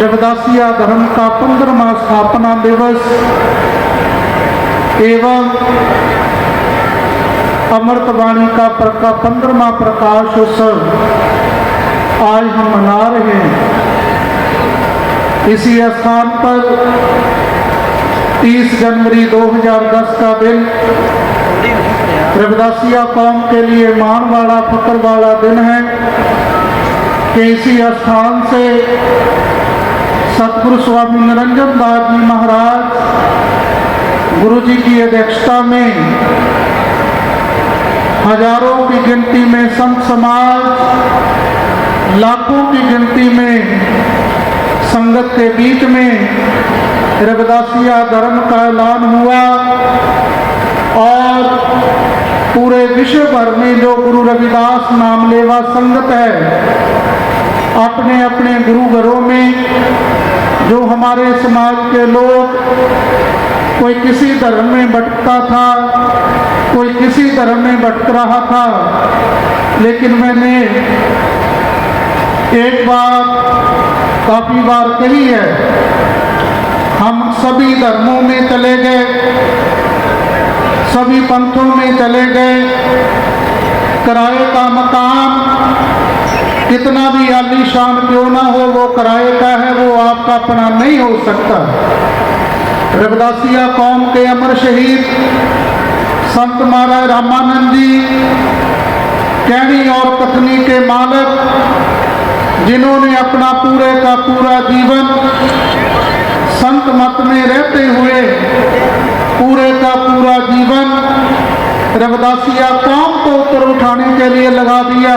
رو داسیا دم کا پندرواں اسپنا دس امرت وا پندرواں پر تیس جنوری دو ہزار دس کا دن رو داسیام کے لیے مان والا فخر والا دن ہے کہ اسی استھان سے ستپر سوامی نرنجن داس جی مہاراج گرو جی کی ادھیشتا میں ہزاروں کی گنتی میں سنت سماج لاکھوں کی گنتی میں سنگت کے بیچ میں رگداسیہ دھرم کا اعلان ہوا اور پورے وشو بھر میں جو گرو رویداس نام لیوا سنگت ہے اپنے اپنے گرو گھروں میں جو ہمارے سماج کے لوگ کوئی کسی دھرم میں بٹکتا تھا، کوئی کسی دھرم میں بٹک رہا تھا، لیکن میں نے ایک بار کافی بار کہی ہے، ہم سبھی دھرموں میں چلے گئے، سبھی پنتھوں میں چلے گئے، کرائے کا مقام کتنا بھی عالی شان کیوں نہ ہو، وہ کرائے کا ہے، وہ آپ کا اپنا نہیں ہو سکتا۔ روداسیہ قوم کے امر شہید، سنت مارا رامانند جی کہنی اور کتنی کے مالک، جنہوں نے اپنا پورے کا پورا جیون سنت مت میں رہتے ہوئے پورے کا پورا جیون روداسیہ قوم کو اتر اٹھانے کے لیے لگا دیا۔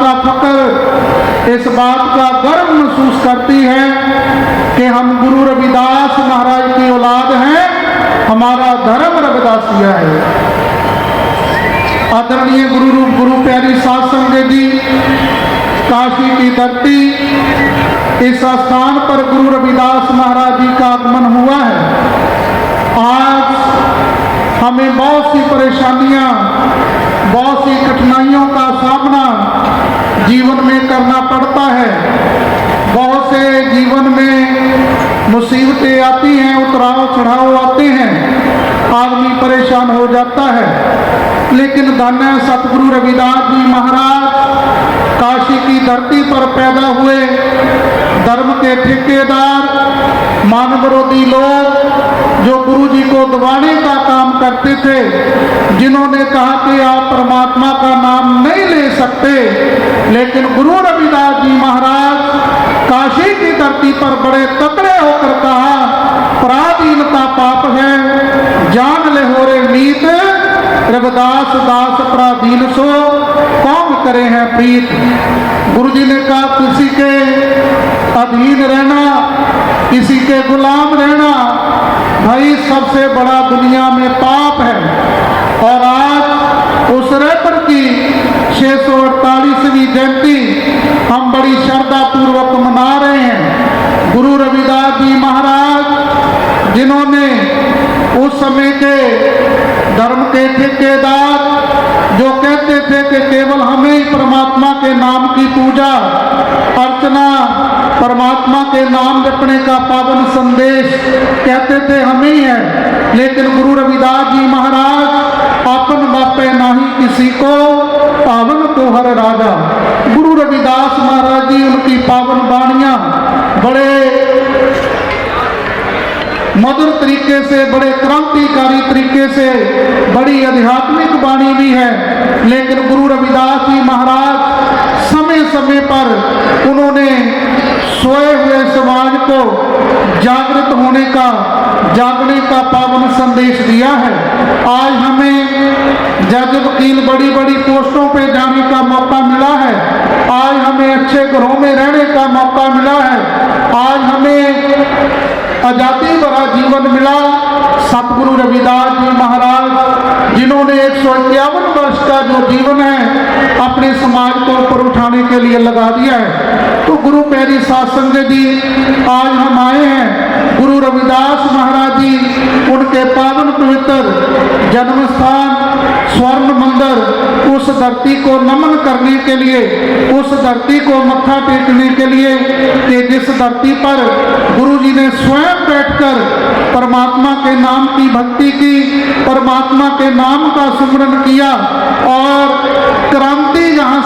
کا فخر اس بات کا گرو محسوس کرتی ہے کہ ہم گرو روی داس مہاراج کی اولاد ہیں ہمارا دھرم روداسیہ ہے آدر گرو رو گرو پیاری سات سنگے جی کاشی کی دھرتی اس اتھان پر گرو رو داس مہاراج جی کا آگمن ہوا ہے آج ہمیں بہت سی پریشانیاں بہت سی کٹنائیوں کا سامنا جیون میں کرنا پڑتا ہے بہت سے جیون میں مصیبتیں آتی ہیں اتراؤ چڑھاؤ آتے ہیں آدمی پریشان ہو جاتا ہے لیکن دن ستگرو رویدار جی مہاراج، کاشی کی دھرتی پر پیدا ہوئے دھرم کے ٹھیکے دار مان ورودی لوگ جو گرو جی کو دوانے کا کام کرتے تھے، جنہوں نے کہا کہ آپ پرماتما کا نام نہیں لے سکتے، لیکن گرو رویدار جی مہاراج کاشی کی دھرتی پر بڑے تکڑے ہو کر کہا پرادھینتا پاپ ہے جان لے ہو رہے نیت ربداس داس پرا دین سو کون کرے ہیں پریت گرو جی نے کہا کسی کے ادھین رہنا کسی کے غلام رہنا بھائی سب سے بڑا دنیا میں پاپ ہے کے نام جپنے کا پاون سندیش کہتے تھے ہمیں ہیں لیکن گرو رویداس جی مہاراج اپن باپے نہ ہی کسی کو پاون تو ہر راجا گرو رویداس مہاراج جی ان کی پاون بانیاں بڑے مدر طریقے سے بڑے کرانتی کاری طریقے سے بڑی ادھیاتمک بانی بھی ہے لیکن گرو رویداس جی مہاراج سمیں سمیں پر انہوں نے سوئے ہوئے سماج کو جاگرت ہونے کا، جاگنے کا پاون سندیش دیا ہے۔ آج ہمیں جج وکیل بڑی بڑی پوسٹوں پہ جانے کا موقع ملا ہے، آج ہمیں اچھے گھروں میں رہنے کا موقع ملا ہے۔ آج ہمیں آزادی برا جیون ملا۔ ست گرو روی داس جی مہاراج، جنہوں نے ایک سو اکیاون برس کا جو جیون ہے اپنے سماج کو اوپر اٹھانے کے لیے لگا دیا ہے۔ تو گرو پیری ساتھ سنگے جی آج ہم آئے ہیں۔ گرو رویداس مہاراج جی ان کے پاون پوتر، جنم استھان سورن مندر، اس دھرتی کو نمن کرنے کے لیے، اس دھرتی کو متھا ٹیکنے کے لیے کہ جس دھرتی پر گرو جی نے سوئم بیٹھ کر پرماتما کے نام کی بھکتی کی، پرماتما کے نام کا سمرن کیا اور کرام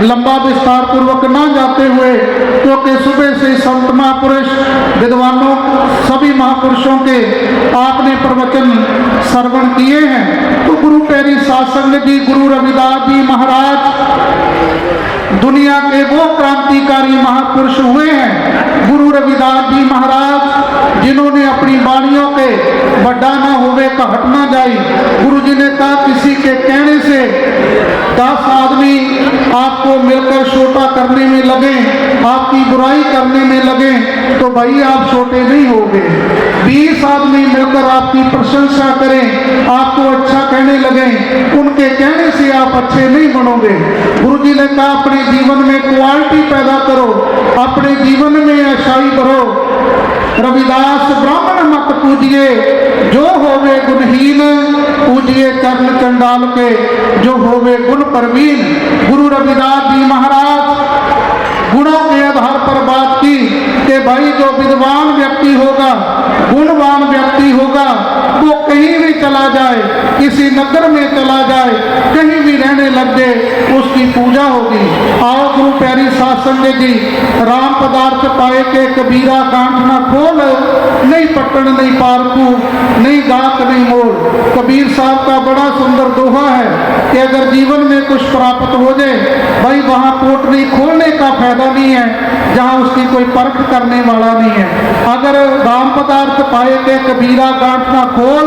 لمبا بستار پوروک نہ جاتے ہوئے، کیونکہ صبح سے سنت مہاپرش، ودوانوں، سبھی مہاپرشوں کے آپ نے پروچن سرون کیے ہیں۔ تو گرو پیری ساسنگ جی گرو رویدار جی مہاراج، دنیا کے وہ کرانتیکاری مہاپرش ہوئے ہیں۔ گرو رویدار جی مہاراج، جنہوں نے اپنی بانیوں کے بڑا نہ ہوئے کا ہٹنا جائی۔ گرو جی نے کہا، کسی کے کہنے سے دس اگر چھوٹا کرنے میں لگیں، آپ کی برائی کرنے میں لگیں، تو بھائی آپ چھوٹے نہیں ہوگے بیس آدمی مل کر آپ کی پرشنسا کریں، آپ کو اچھا کہنے لگیں، ان کے کہنے سے آپ اچھے نہیں بنو گے۔ گرو جی نے کہا، اپنے جیون میں کوالٹی پیدا کرو، اپنے جیون میں اچھائی کرو روی داس براہمن مت پوجیے، جو ہوئے گنہین لیے کرن کنڈال پہ جو ہوئے گن پروین، گرو روداس جی مہاراج۔ گنوں کے آدھار پر بات کی کہ بھائی جو ودوان ویکتی ہوگا، گنوان ویکتی چلا جائے کسی نگر میں چلا جائے، کہیں بھی رہنے لگ جائے، اس کی پوجا ہوگی۔ آؤ گرو پیاری ساتھ سنگے جی رام پدارت پائے کے کبیرا کانٹ نہ کھول، نہیں پٹن، نہیں پارکو، نہیں گاک، نہیں مول کبیر صاحب کا بڑا سندر دوہا ہے کہ اگر جیون میں کچھ پراپت ہو جائے، بھائی وہاں کوٹ نہیں کھولنے کا فائدہ نہیں ہے، جہاں اس کی کوئی پرکھ کرنے والا نہیں ہے۔ اگر رام پدارت پائے کے کبیرا گانٹ نہ کھول،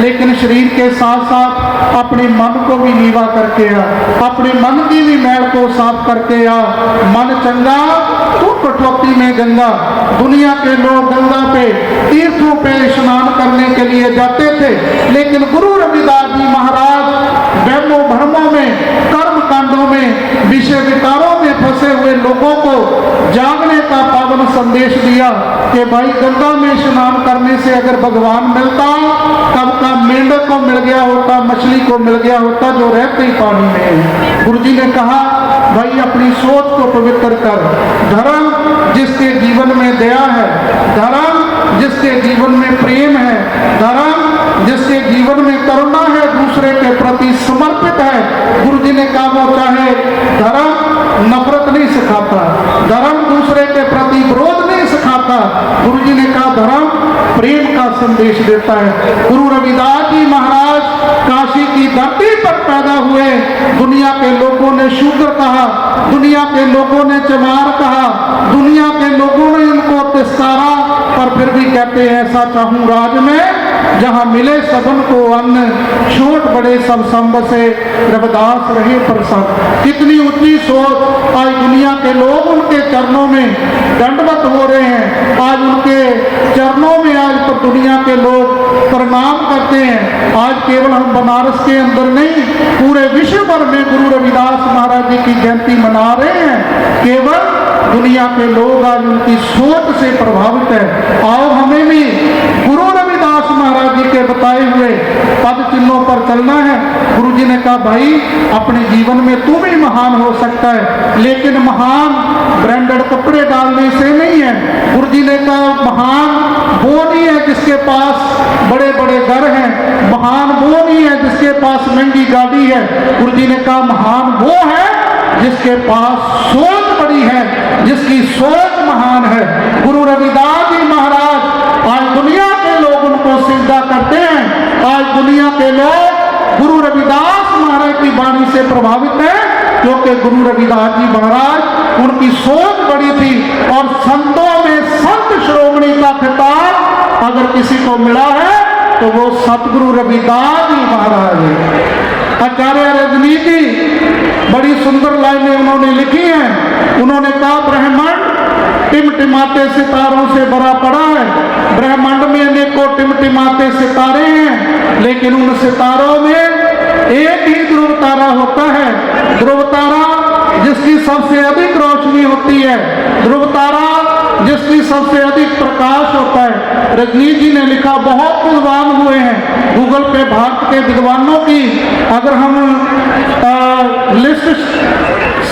لیکن شریر کے ساتھ ساتھ اپنے من کو بھی نیوا کر کے آ اپنے من کی بھی میل کو صاف کر کے آ من چنگا، تو کٹوتی میں گنگا دنیا کے لوگ گنگا پہ تیرتھوں پہ اسنان کرنے کے لیے جاتے تھے، لیکن گرو سندیش دیا کہ بھائی گنگا میں اسنان کرنے سے اگر بھگوان ملتا، تب کا مینڈک کو مل گیا ہوتا، مچھلی کو مل گیا ہوتا جو رہتے ہی پانی میں۔ گرو جی نے کہا، بھائی اپنی سوچ کو پوتر کر۔ دھرم جس کے جیون میں دیا ہے، دھرم جس کے جیون میں پریم ہے، دھرم جس کے جیون میں کرونا ہے، دوسرے کے پرتی سمرپت ہے۔ گرو جی نے کہا، وہ چاہے دھرم نفرت نہیں سکھاتا دھرم دوسرے کے پرتی گروھ نہیں سکھاتا گرو جی نے کہا دھرم پریم کا سندیش دیتا ہے گرو روی داس جی مہاراج کاشی کی دھرتی پر پیدا ہوئے دنیا کے لوگوں نے شوگر کہا دنیا کے لوگوں نے چمار کہا دنیا کے لوگوں نے ان کو تسکارا پر پھر بھی کہتے ہیں ایسا چاہوں راج میں جہاں ملے سبن کو ان چھوٹ بڑے سب سمب سے ربداس رہے پر کتنی اتنی سوچ، آج دنیا کے لوگ ان کے چرنوں میں دنڈوت ہو رہے ہیں۔ آج ان کے چرنوں میں آج پر دنیا کے لوگ پرنام کرتے ہیں۔ آج کیول ہم بنارس کے اندر نہیں، پورے وشبر میں گروہ روی مہاراجی جی کی جنتی منا رہے ہیں۔ کیول دنیا کے لوگ آج ان کی سوچ سے پرباوت ہے آؤ ہمیں بھی گرو ساتھ مہاراج جی کے بتائے ہوئے پد چنوں پر چلنا ہے گرو جی نے کہا بھائی اپنے جیون میں تو بھی مہان ہو سکتا ہے لیکن مہان برینڈڈ کپڑے ڈالنے سے نہیں ہے گرو جی نے کہا مہان وہ نہیں ہے جس کے پاس بڑے بڑے گھر ہیں مہان وہ نہیں ہے جس کے پاس مہنگی گاڑی ہے گرو جی نے کہا مہان وہ ہے جس کے پاس سوچ بڑی ہے جس کی سوچ مہان ہے دنیا کے لوگ گرو روی داس مہاراج کی بانی سے پربھاوت ہیں، کیونکہ گرو روی داس جی مہاراج ان کی سوچ بڑی تھی اور سنتوں میں سنت شرومنی کا خطاب اگر کسی کو ملا ہے تو وہ ست گرو روی داس جی مہاراج ہے آچاریہ رجنی جی بڑی سندر لائنیں انہوں نے لکھی ہیں۔ انہوں نے کہا، برہمن ٹمٹماتے ستاروں سے بڑا پڑا ہے۔ برہمنڈ میں انیکوں ٹمٹماتے ستارے ہیں لیکن ان ستاروں میں ایک ہی دھرو تارا ہوتا ہے دھرو تارا جس کی سب سے ادھک روشنی ہوتی ہے دھرو تارا جس کی سب سے ادھک پرکاش ہوتا ہے رجنی جی نے لکھا بہت ودوان ہوئے ہیں گوگل پہ بھارت کے ودوانوں کی اگر ہم لسٹ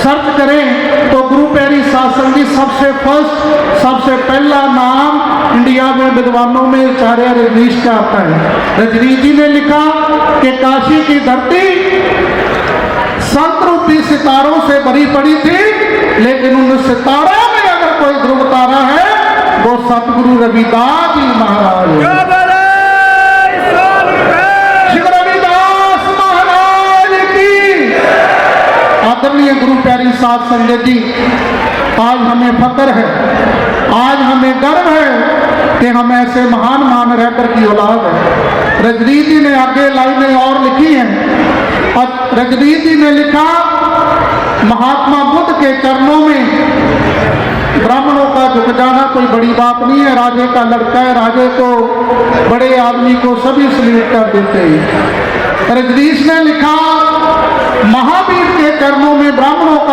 سرچ کریں تو گرو پیری شاسن کی سب سے فرسٹ سب سے پہلا نام انڈیا میں ودوانوں میں چاریا رجنیش کا آتا ہے رجنیش جی نے لکھا کہ کاشی کی دھرتی سنت روپی ستاروں سے بری پڑی تھی لیکن ان ستاروں میں اگر کوئی دھرو تارا ہے وہ ست گرو روی داس جی مہاراج گرو پیاری صاحب سنگت جی آج ہمیں فخر ہے۔ آج ہمیں گرو ہے کہ ہم ایسے مہان مان رہبر کی اولاد ہیں۔ رجنی جی نے آگے لائنیں اور لکھی ہیں۔ اور رجنی نے لکھا، مہاتما بدھ کے چرنوں میں براہمنوں کا جھک جانا کوئی بڑی بات نہیں ہے۔ راجے کا لڑکا ہے۔ راجے کو بڑے آدمی کو سبھی سلیٹ کر دیتے ہیں۔ رجنیش نے لکھا مہاویر کے کرنوں میں براہمن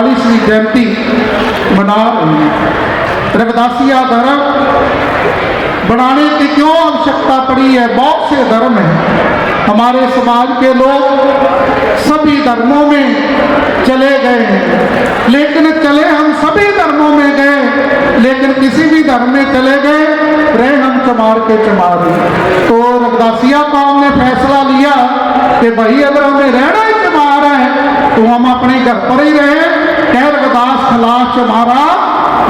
چالیسویں جینتی منا رہی ہے روداسیہ دھرم بنانے کی کیوں آوشکتا پڑی ہے بہت سے دھرم ہیں ہمارے سماج کے لوگ سبھی دھرموں میں چلے گئے ہیں لیکن چلے ہم سبھی دھرموں میں گئے لیکن کسی بھی دھرم میں چلے گئے رہے ہم چمار کے چمار تو روداسیہ قوم نے فیصلہ لیا کہ بھائی اگر ہمیں رہنا ہی چمار ہے تو ہم اپنے گھر پر ہی رہیں کہر گداس خلاف ہمارا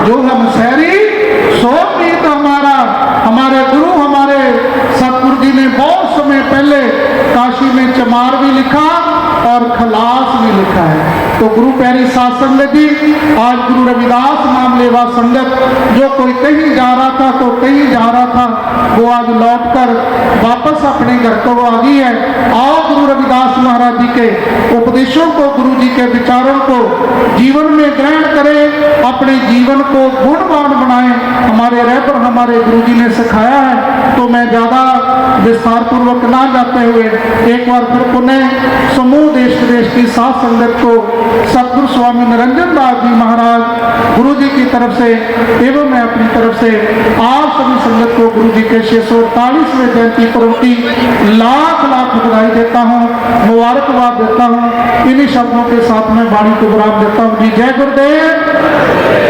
جو ہے مسحری سو نہیں ہمارا ہمارے گرو تو گرو پیری شاسن نے بھی آج گرو روی داس معاملے وا سنگت۔ جو کوئی کہیں جا رہا تھا تو کہیں جا رہا تھا۔ وہ آج لوٹ کر واپس اپنے گھر کو آ گئی ہے۔ آؤ گرو روی داس مہاراج جی کے اپدیشوں کو، گرو جی کے بچاروں کو جیون میں گرہن کریں اپنے جیون کو گنوان بنائیں ہمارے رہ رہبر، ہمارے گرو جی نے سکھایا ہے۔ تو میں زیادہ اپنی طرف سے آپ سبھی سنگت کو گرو جی کے چھ سو اڑتالیس میں جیتی پروتی لاکھ لاکھ بدائی دیتا ہوں مبارکباد دیتا ہوں انہیں شبدوں کے ساتھ میں با کو برام دیتا ہوں جی جے گردی